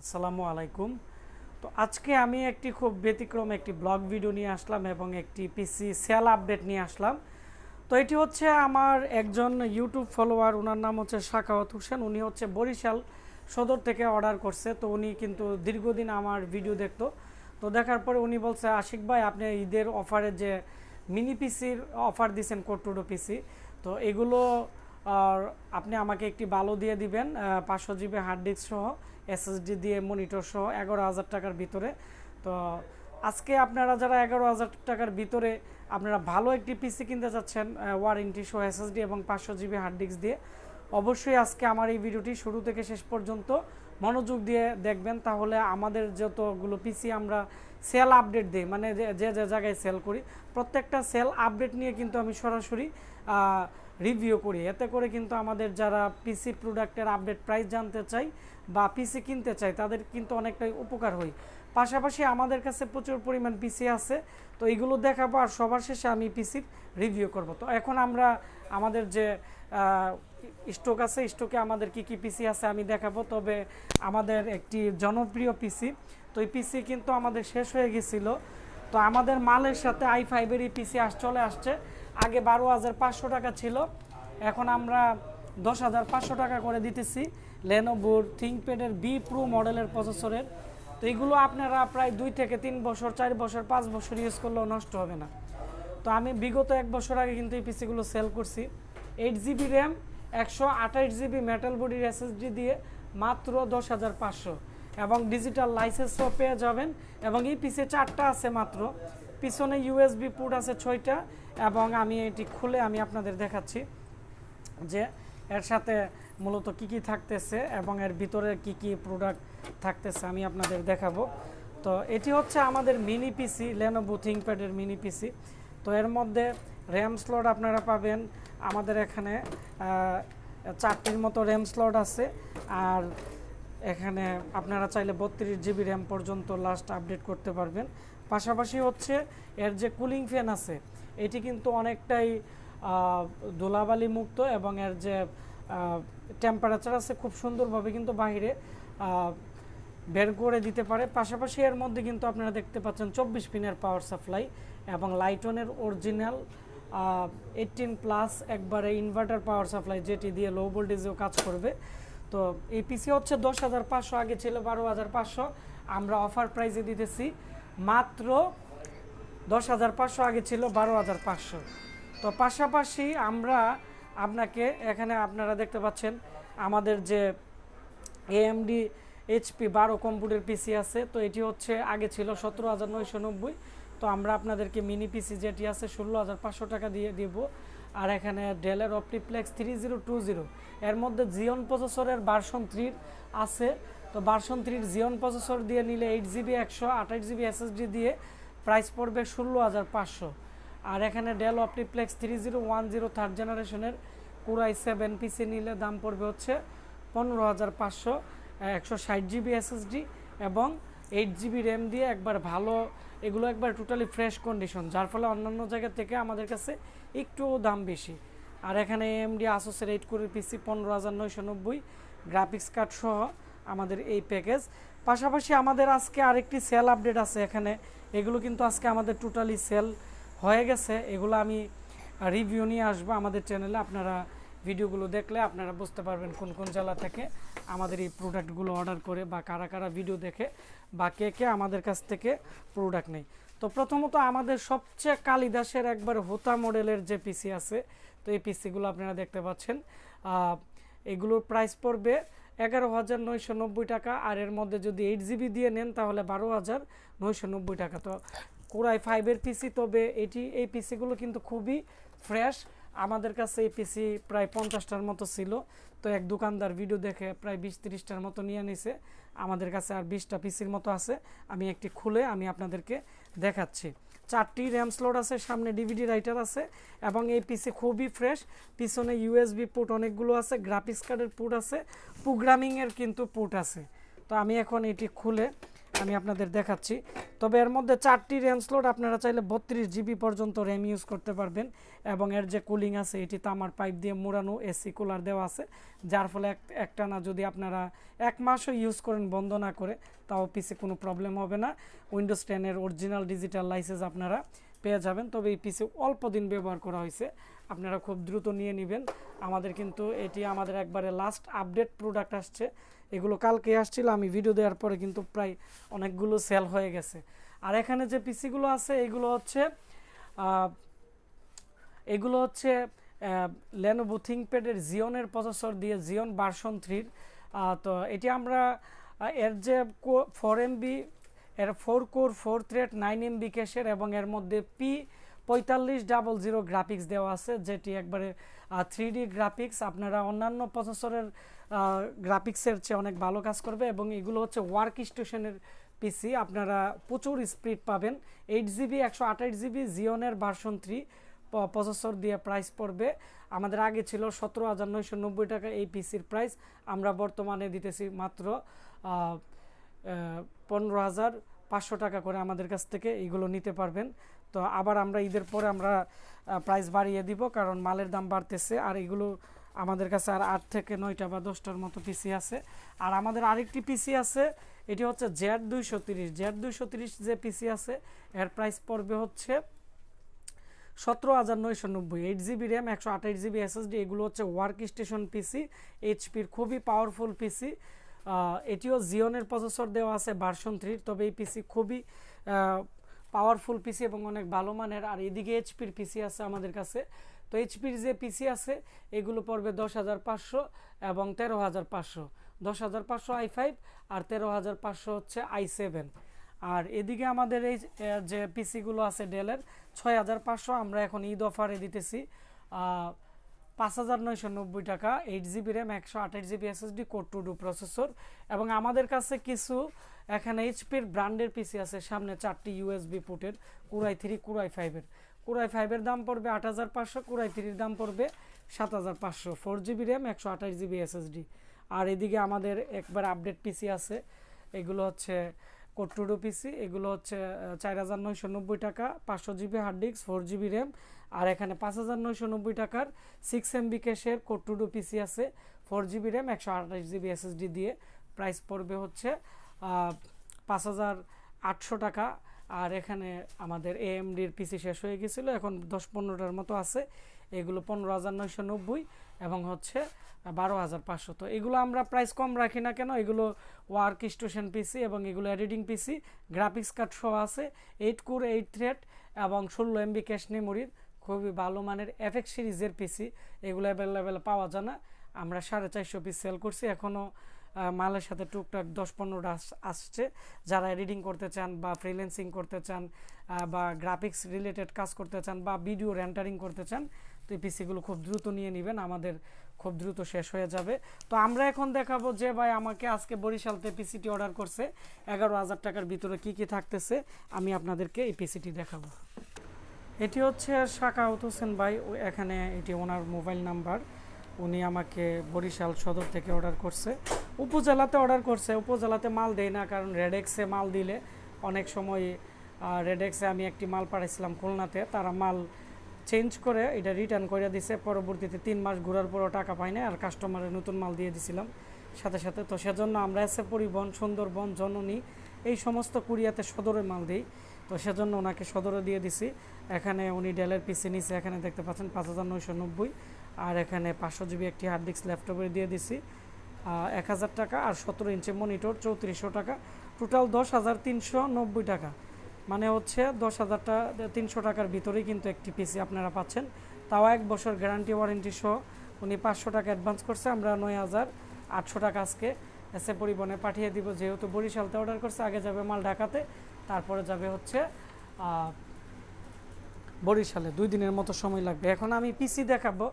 আসসালামু আলাইকুম। তো আজকে আমি একটি খুব ব্যতিক্রম একটি ব্লগ ভিডিও নিয়ে আসলাম এবং একটি পিসি সেল আপডেট নিয়ে আসলাম। তো এটি হচ্ছে আমার একজন ইউটিউব ফলোয়ার ওনার নাম হচ্ছে শাখাওয়াত হোসেন। উনি হচ্ছে বরিশাল সদর থেকে অর্ডার করছে। তো উনি কিন্তু দীর্ঘদিন আমার ভিডিও দেখতো। তো দেখার পরে উনি বলছে, আশিক ভাই, আপনি ঈদের অফারে যে মিনি পিসির অফার দিয়েছেন কোটুডো পিসি তো এগুলো আপনি আমাকে একটি ভালো দিয়ে দিবেন পাঁচশো জিবি হার্ড ডিস্ক সহ। এসএসডি দিয়ে মনিটর সহ এগারো হাজার টাকার ভিতরে। তো আজকে আপনারা যারা এগারো হাজার টাকার ভিতরে আপনারা ভালো একটি পিসি কিনতে চাচ্ছেন ওয়ারেন্টি সহ এসএসডি এবং পাঁচশো জিবি হার্ড ডিস্ক দিয়ে, অবশ্যই আজকে আমার এই ভিডিওটি শুরু থেকে শেষ পর্যন্ত মনোযোগ দিয়ে দেখবেন। তাহলে আমাদের যতগুলো পিসি আমরা সেল আপডেট দিই মানে যে যে যে জায়গায় সেল করি, প্রত্যেকটা সেল আপডেট নিয়ে কিন্তু আমি সরাসরি রিভিউ করি। এতে করে কিন্তু আমাদের যারা পিসি প্রোডাক্টের আপডেট প্রাইস জানতে চাই বা পিসি কিনতে চাই, তাদের কিন্তু অনেকটাই উপকার হয় পাশাপাশি আমাদের কাছে প্রচুর পরিমাণ পিসি আছে, তো এগুলো দেখাবো আর সবার শেষে আমি পিসির রিভিউ করব। তো এখন আমরা আমাদের যে স্টক আছে স্টকে আমাদের কি কি পিসি আছে আমি দেখাবো। তবে আমাদের একটি জনপ্রিয় পিসি তো এই পিসি কিন্তু আমাদের শেষ হয়ে গেছিল। তো আমাদের মালের সাথে আই ফাইভের এই পিসি আস, চলে আসছে। আগে বারো হাজার পাঁচশো টাকা ছিল, এখন আমরা দশ হাজার পাঁচশো টাকা করে দিতেছি। লেনোভোর থিঙ্কপ্যাডের বি প্রো মডেলের প্রসেসরের তো এগুলো আপনারা প্রায় দুই থেকে তিন বছর, চার বছর, পাঁচ বছর ইউজ করলেও নষ্ট হবে না। তো আমি বিগত এক বছর আগে কিন্তু এই পিসিগুলো সেল করছি। এইট জিবি র্যাম একশো আঠাইশ জিবি মেটাল বডির এসএসডি দিয়ে মাত্র দশ হাজার পাঁচশো। এবং ডিজিটাল লাইসেন্সও পেয়ে যাবেন। এবং এই পিসে চারটা আছে মাত্র। পিছনে ইউএসবি পোর্ট আছে ছয়টা, এবং আমি এটি খুলে আমি আপনাদের দেখাচ্ছি যে এর সাথে মূলত কি কি থাকতেছে এবং এর ভিতরে কি কি প্রোডাক্ট থাকতেছে আমি আপনাদের দেখাবো। তো এটি হচ্ছে আমাদের মিনি পিসি লেনোভো থিঙ্কপ্যাডের মিনি পিসি তো এর মধ্যে র্যাম স্লট আপনারা পাবেন, আমাদের এখানে চারটির মতো র্যাম স্লট আছে, আর এখানে আপনারা চাইলে বত্রিশ জিবি র্যাম পর্যন্ত লাস্ট আপডেট করতে পারবেন। পাশাপাশি হচ্ছে এর যে কুলিং ফ্যান আছে, এটি কিন্তু অনেকটাই ধুলাবালি মুক্ত এবং এর যে টেম্পারেচার আছে খুব সুন্দরভাবে কিন্তু বাহিরে বের করে দিতে পারে। পাশাপাশি এর মধ্যে কিন্তু আপনারা দেখতে পাচ্ছেন চব্বিশ পিনের পাওয়ার সাপ্লাই এবং লাইটনের অরিজিনাল এইটিন প্লাস একবারে ইনভার্টার পাওয়ার সাপ্লাই যেটি দিয়ে লো ভোল্টেজেও কাজ করবে। তো এই পিসি হচ্ছে দশ হাজার পাঁচশো, আগে ছিল বারো হাজার পাঁচশো। আমরা অফার প্রাইজে দিতেছি মাত্র দশ হাজার পাঁচশো, আগে ছিল বারো হাজার পাঁচশো। তো পাশাপাশি আমরা আপনাকে এখানে আপনারা দেখতে পাচ্ছেন আমাদের যে এএমডি এইচপি বারো কম্পিউটার পিসি আছে, তো এটি হচ্ছে আগে ছিল সতেরো হাজার নয়শো নব্বই। তো আমরা আপনাদেরকে মিনি পিসি যেটি আছে ষোলো হাজার পাঁচশো টাকা দিয়ে দিব। আর এখানে ডেলের OptiPlex three zero two zero এর মধ্যে জিওন প্রসেসরের ভার্সন থ্রির আছে। তো ভার্সন থ্রির জিওন প্রসেসর দিয়ে নিলে এইট জিবি একশো আঠাশ জিবি এসএসডি দিয়ে প্রাইস পড়বে ষোলো হাজার পাঁচশো। আর এখানে Dell OptiPlex three zero one zero third জেনারেশনের কুরাই সেভেন পিসি নিলে দাম পড়বে হচ্ছে পনেরো হাজার পাঁচশো, একশো ষাট জিবি এসএসডি এবং এইট জিবি র্যাম দিয়ে একবার ভালো, এগুলো একবার টোটালি ফ্রেশ কন্ডিশন যার ফলে অন্যান্য জায়গা থেকে আমাদের কাছে একটু দাম বেশি। আর এখানে এমডি আসোসের এইট করে পিসি পনেরো হাজার নয়শো নব্বই গ্রাফিক্স কার্ড সহ আমাদের এই প্যাকেজ পাশাপাশি আমাদের আজকে আরেকটি সেল আপডেট আছে এখানে। এগুলো কিন্তু আজকে আমাদের টোটালি সেল হয়ে গেছে। এগুলো আমি রিভিউ নিয়ে আসব আমাদের চ্যানেলে আপনারা ভিডিওগুলো দেখলে আপনারা বুঝতে পারবেন কোন কোন জেলা থেকে আমাদের এই প্রোডাক্টগুলো অর্ডার করে বা কারা কারা ভিডিও দেখে বা কে কে আমাদের কাছ থেকে প্রোডাক্ট নেই তো প্রথমত আমাদের সবচেয়ে কালিদাসের একবার হোতা মডেলের যে পিসি আছে, তো এই পিসিগুলো আপনারা দেখতে পাচ্ছেন। এগুলোর প্রাইস পড়বে এগারো হাজার নয়শো নব্বই টাকা, আর এর মধ্যে যদি এইট জিবি দিয়ে নেন তাহলে বারো হাজার নয়শো নব্বই টাকা তো। কোরাই ফাইভের পিসি তবে এটি, এই পিসিগুলো কিন্তু খুবই ফ্রেশ আমাদের কাছে এই পিসি প্রায় পঞ্চাশটার মতো ছিল। তো এক দোকানদার ভিডিও দেখে প্রায় বিশ তিরিশটার মতো নিয়ে নিছে। আমাদের কাছে আর বিশটা পিসির মতো আছে। আমি একটি খুলে আমি আপনাদেরকে দেখাচ্ছি। চারটি র্যাম স্লোড আছে, সামনে ডিভিডি রাইটার আছে এবং এই পিসি খুবই ফ্রেশ পিছনে ইউএসবি পোর্ট অনেকগুলো আছে গ্রাফিক্স কার্ডের পোর্ট আছে প্রোগ্রামিংয়ের কিন্তু পোর্ট আছে। তো আমি এখন এটি খুলে আমি আপনাদের দেখাচ্ছি। তবে এর মধ্যে চারটি র্যাম স্লট আপনারা চাইলে বত্রিশ জিবি পর্যন্ত র্যাম ইউজ করতে পারবেন এবং এর যে কুলিং আছে, এটি তামার পাইপ দিয়ে মোড়ানো এসি কুলার দেওয়া আছে, যার ফলে এক- একটানা যদি আপনারা এক মাসও ইউজ করেন, বন্ধ না করে, তাও পিসে কোনো প্রবলেম হবে না। উইন্ডোজ টেনের অরিজিনাল ডিজিটাল লাইসেন্স আপনারা পেয়ে যাবেন। তবে এই পিসি অল্প দিন ব্যবহার করা হয়েছে, আপনারা খুব দ্রুত নিয়ে নেবেন। আমাদের কিন্তু এটি আমাদের একবারে লাস্ট আপডেট প্রোডাক্ট আসছে। এগুলো কালকে আসছিল, আমি ভিডিও দেওয়ার পরে কিন্তু প্রায় অনেকগুলো সেল হয়ে গেছে। আর এখানে যে পিসিগুলো আছে, এগুলো হচ্ছে এগুলো হচ্ছে লেনোভো থিঙ্কপ্যাডের জিওনের প্রসেসর দিয়ে জিওন ভার্সন থ্রির তো এটি আমরা এর যে ফোর এমবি এর four core four thread nine MB ক্যাশের এবং এর মধ্যে পি পঁয়তাল্লিশ ডাবল জিরো গ্রাফিক্স দেওয়া আছে, যেটি একবারে থ্রি ডি গ্রাফিক্স আপনারা অন্যান্য প্রসেসরের গ্রাফিক্সের চেয়ে অনেক ভালো কাজ করবে এবং এগুলো হচ্ছে ওয়ার্ক স্টেশনের পিসি আপনারা প্রচুর স্পিড পাবেন। এইট জিবি একশো আঠাশ জিবি জিওনের ভার্সন থ্রি প্রসেসর দিয়ে প্রাইস পড়বে। আমাদের আগে ছিল সতেরো হাজার নয়শো নব্বই টাকা এই পিসির প্রাইস আমরা বর্তমানে দিতেছি মাত্র পনেরো হাজার পাঁচশো টাকা করে আমাদের কাছ থেকে এইগুলো নিতে পারবেন। তো আবার আমরা ঈদের পরে আমরা প্রাইস বাড়িয়ে দিব কারণ মালের দাম বাড়তেছে আর এগুলো আমাদের কাছে আর আট থেকে নয়টা বা দশটার মতো পিসি আছে। আর আমাদের আরেকটি পিসি আছে, এটি হচ্ছে জেড দুইশো তিরিশ। জেড দুইশো তিরিশ যে পিসি আছে, এর প্রাইস পড়বে হচ্ছে সতেরো হাজার নয়শো নব্বই। এইট জিবি র্যাম একশো আঠাশ জিবি এসএসডি এগুলো হচ্ছে ওয়ার্ক স্টেশন পিসি এইচপির খুবই পাওয়ারফুল পিসি। এটিও জিওনের প্রসেসর দেওয়া আছে ভার্সন থ্রির তবে এই পিসি খুবই পাওয়ারফুল পিসি এবং অনেক ভালো মানের। আর এদিকে এইচপির পিসি আছে আমাদের কাছে তো এইচপির যে পিসি আছে, এগুলো পড়বে দশ হাজার পাঁচশো এবং তেরো হাজার পাঁচশো। দশ হাজার পাঁচশো আই ফাইভ আর তেরো হাজার পাঁচশো হচ্ছে আই সেভেন আর এদিকে আমাদের এই যে পিসিগুলো আছে ডেলের ছয় হাজার পাঁচশো আমরা এখন ঈদ অফারে দিতেছি। পাঁচ হাজার নয়শো নব্বই টাকা এইট জিবি র্যাম একশো আঠাশ GB SSD core two duo processor এবং আমাদের কাছে কিছু এখানে এইচপির ব্র্যান্ডের পিসি আছে, সামনে চারটি ইউএসবি পুটের কুরাই থ্রি কুরাই ফাইভের কুরাই ফাইভের দাম পড়বে আট হাজার পাঁচশো, কুরাই থ্রির দাম পড়বে সাত হাজার পাঁচশো। ফোর জিবি র্যাম একশো আঠাশ জিবি এসএসডি আর এদিকে আমাদের একবার আপডেট পিসি আছে, এগুলো হচ্ছে কোট্টুডো পিসি এগুলো হচ্ছে চার হাজার নয়শো নব্বই টাকা, পাঁচশো GB hard disk four GB RAM আর এখানে পাঁচ হাজার নয়শো নব্বই টাকার সিক্স এমবি ক্যাশের কোট্টুডো পিসি আছে ফোর জিবি র্যাম একশো আঠাশ জিবি এসএসডি দিয়ে। প্রাইস পড়বে হচ্ছে পাঁচ হাজার আটশো টাকা আর এখানে আমাদের এএমডির পিসি শেষ হয়ে গেছিল, এখন দশ পনেরোটার মতো আছে। এগুলো পনেরো হাজার নয়শো নব্বই এবং হচ্ছে বারো হাজার পাঁচশো। তো এগুলো আমরা প্রাইস কম রাখি না কেন? এগুলো ওয়ার্ক স্টেশন পিসি এবং এগুলো এডিটিং পিসি গ্রাফিক্স কার্ড সহ আছে। এইট কোর এইট থ্রেড এবং ষোলো এমবি ক্যাশ মেমোরির খুবই ভালো মানের এফেক্ট সিরিজের পিসি এগুলো অ্যাভেলেবেল পাওয়া যায় না। আমরা সাড়ে চারশো পিস সেল করছি। এখনও মালের সাথে টুকটাক দশ পনেরোটা আস- আসছে। যারা এডিটিং করতে চান বা ফ্রিল্যান্সিং করতে চান বা গ্রাফিক্স রিলেটেড কাজ করতে চান বা ভিডিও রেন্টারিং করতে চান, তো এই পিসিগুলো খুব দ্রুত নিয়ে নেবেন। আমাদের খুব দ্রুত শেষ হয়ে যাবে। তো আমরা এখন দেখাবো যে ভাই আমাকে আজকে বরিশালতে পিসিটি অর্ডার করছে। এগারো হাজার টাকার ভিতরে কি কি থাকতেছে, আমি আপনাদেরকে এই পিসিটি দেখাবো। এটি হচ্ছে শাকাউত হোসেন ভাই এখানে এটি ওনার মোবাইল নাম্বার। উনি আমাকে বরিশাল সদর থেকে অর্ডার করছে। উপজেলাতে অর্ডার করছে, উপজেলাতে মাল দেয় না, কারণ রেডেক্সে মাল দিলে অনেক সময় রেডেক্সে আমি একটি মাল পাঠাইছিলাম খুলনাতে, তারা মাল চেঞ্জ করে এটা রিটার্ন করে দিছে, পরবর্তীতে তিন মাস ঘোরার পরও টাকা পাই না আর কাস্টমারের নতুন মাল দিয়ে দিছিলাম। সাথে সাথে তো সেজন্য আমরা এসে পরিবহন, সুন্দরবন, জননী, এই সমস্ত কুরিয়াতে সদরে মাল দিই। তো সেজন্য ওনাকে সদরে দিয়ে দিছি। এখানে উনি ডেলের পিসি নিচে এখানে দেখতে পাচ্ছেন পাঁচ হাজার নয়শো নব্বই। আর এখানে পাঁচশো জিবি একটি হার্ড ডিস্ক ল্যাপটপে দিয়ে দিছি। এক হাজার টাকা আর সতেরো ইঞ্চি মনিটর চৌত্রিশশো টাকা। টোটাল দশ হাজার তিনশো নব্বই টাকা। মানে হচ্ছে দশ হাজারটা তিনশো টাকার ভিতরেই কিন্তু একটি পিসি আপনারা পাচ্ছেন। তাও এক বছর গ্যারান্টি ওয়ারেন্টি সহ উনি পাঁচশো টাকা অ্যাডভান্স করছে। আমরা নয় হাজার আটশো টাকা আজকে এসে পরিবহনে পাঠিয়ে দিব। যেহেতু বরিশালতে অর্ডার করছে, আগে যাবে মাল ঢাকাতে, তারপরে যাবে হচ্ছে বরিশালে। দুই দিনের মতো সময় লাগবে। এখন আমি পিসি দেখাবো।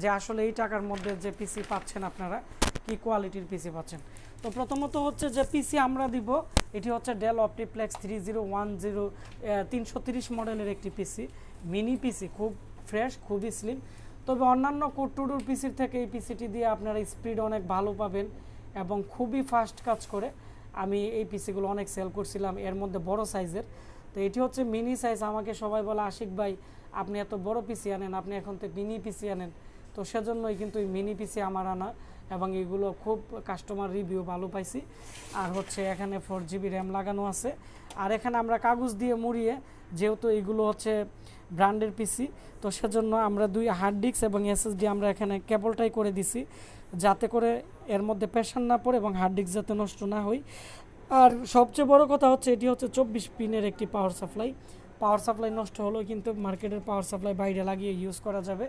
যে আসলে এই টাকার মধ্যে যে পিসি পাচ্ছেন আপনারা, কি কোয়ালিটির পিসি পাচ্ছেন? তো প্রথমত হচ্ছে যে পিসি আমরা দিব, এটি হচ্ছে Dell OptiPlex three zero one zero তিনশো তিরিশ মডেলের একটি পিসি মিনি পিসি খুব ফ্রেশ খুবই স্লিম তবে অন্যান্য কোটুডুর পিসির থেকে এই পিসিটি দিয়ে আপনারা স্পিড অনেক ভালো পাবেন এবং খুবই ফাস্ট কাজ করে। আমি এই পিসিগুলো অনেক সেল করছিলাম, এর মধ্যে বড় সাইজের তো এটি হচ্ছে মিনি সাইজ আমাকে সবাই বলে, আশিক ভাই, আপনি এত বড় পিসি আনেন, আপনি এখন তো মিনি পিসি আনেন। তো সেজন্যই কিন্তু এই মিনি পিসি আমার আনা এবং এগুলো খুব কাস্টমার রিভিউ ভালো পাইছি। আর হচ্ছে এখানে ফোর জিবি র্যাম লাগানো আছে। আর এখানে আমরা কাগজ দিয়ে মুড়িয়ে, যেহেতু এগুলো হচ্ছে ব্র্যান্ডের পিসি তো সেজন্য আমরা দুই হার্ড ডিস্ক এবং এসএসডি আমরা এখানে কেবলটাই করে দিছি, যাতে করে এর মধ্যে প্রেশার না পড়ে এবং হার্ড ডিস্ক যাতে নষ্ট না হয়। আর সবচেয়ে বড় কথা হচ্ছে, এটি হচ্ছে চব্বিশ পিনের একটি পাওয়ার সাপ্লাই পাওয়ার সাপ্লাই নষ্ট হলেও কিন্তু মার্কেটের পাওয়ার সাপ্লাই বাইরে লাগিয়ে ইউজ করা যাবে।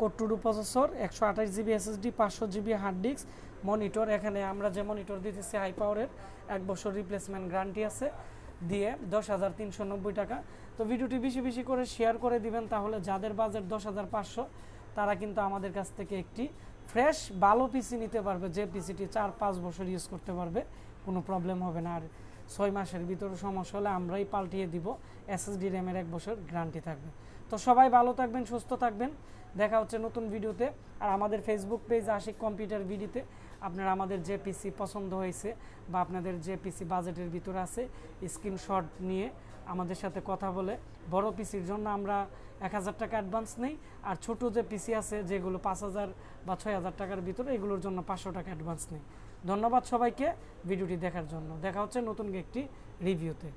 কোট্টুডু প্রসেসর, একশো আঠাশ জিবি এসএসডি, পাঁচশো জিবি হার্ড ডিস্ক, মনিটর। এখানে আমরা যে মনিটর দিতেছি, হাই পাওয়ারের, এক বছর রিপ্লেসমেন্ট গ্যারান্টি আছে, দিয়ে দশ হাজার তিনশো নব্বই টাকা। তো ভিডিওটি বেশি বেশি করে শেয়ার করে দিবেন, তাহলে যাদের বাজেট দশ হাজার পাঁচশো, তারা কিন্তু আমাদের কাছ থেকে একটি ফ্রেশ ভালো পিসি নিতে পারবে। যে পিসিটি চার পাঁচ বছর ইউজ করতে পারবে, কোনো প্রবলেম হবে না। আর ছয় মাসের ভিতরে সমস্যা হলে আমরাই পাল্টিয়ে দিব, এসএসডি র্যামের এক বছর গ্যারান্টি থাকবে। তো সবাই ভালো থাকবেন, সুস্থ থাকবেন। দেখা হচ্ছে নতুন ভিডিওতে। আর আমাদের ফেসবুক পেজ আশিক কম্পিউটার ভিডিওতে আপনারা আমাদের যে পিসি পছন্দ হয়েছে বা আপনাদের যে পিসি বাজেটের ভিতরে আছে স্ক্রিনশট নিয়ে আমাদের সাথে কথা বলে। বড় পিসির জন্য আমরা এক হাজার টাকা অ্যাডভান্স নেই, আর ছোট যে পিসি আছে, যেগুলো পাঁচ হাজার বা ছয় হাজার টাকার ভিতরে, এগুলোর জন্য পাঁচশো টাকা অ্যাডভান্স নেই। ধন্যবাদ সবাইকে ভিডিওটি দেখার জন্য। দেখা হচ্ছে নতুন একটি রিভিউতে